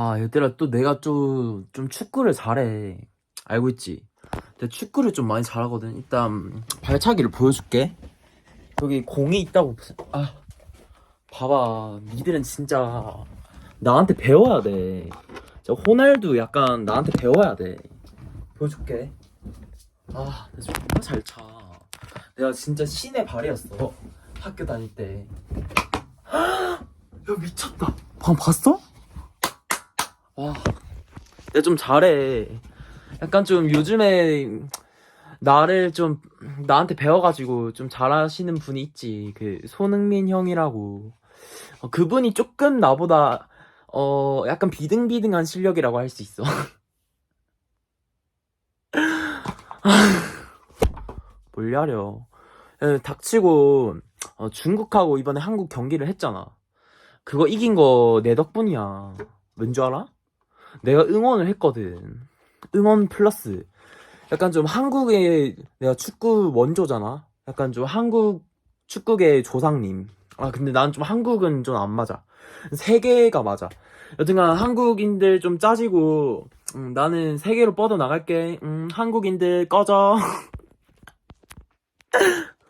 아, 얘들아, 또 내가 좀, 좀 축구를 잘해. 알고 있지? 내가 축구를 좀 많이 잘하거든. 일단, 발차기를 보여줄게. 여기 공이 있다고, 아. 봐봐. 니들은 진짜, 나한테 배워야 돼. 저 호날두 약간 나한테 배워야 돼. 보여줄게. 아, 나 정말 잘 차. 내가 진짜 신의 발이었어. 학교 다닐 때. 야, 미쳤다. 방금 봤어? 와, 내가 좀 잘해. 약간 좀 요즘에 나를 좀 나한테 배워가지고 좀 잘하시는 분이 있지. 그 손흥민 형이라고. 어, 그분이 조금 나보다 어 약간 비등비등한 실력이라고 할 수 있어. 뭘 야려. 에, 닥치고 어, 중국하고 이번에 한국 경기를 했잖아. 그거 이긴 거 내 덕분이야. 왠줄 알아? 내가 응원을 했거든. 응원 플러스. 약간 좀 한국의 내가 축구 원조잖아. 약간 좀 한국 축구계 조상님. 아 근데 난 좀 한국은 좀 안 맞아. 세계가 맞아. 여튼간 한국인들 좀 짜지고 음, 나는 세계로 뻗어 나갈게. 음, 한국인들 꺼져.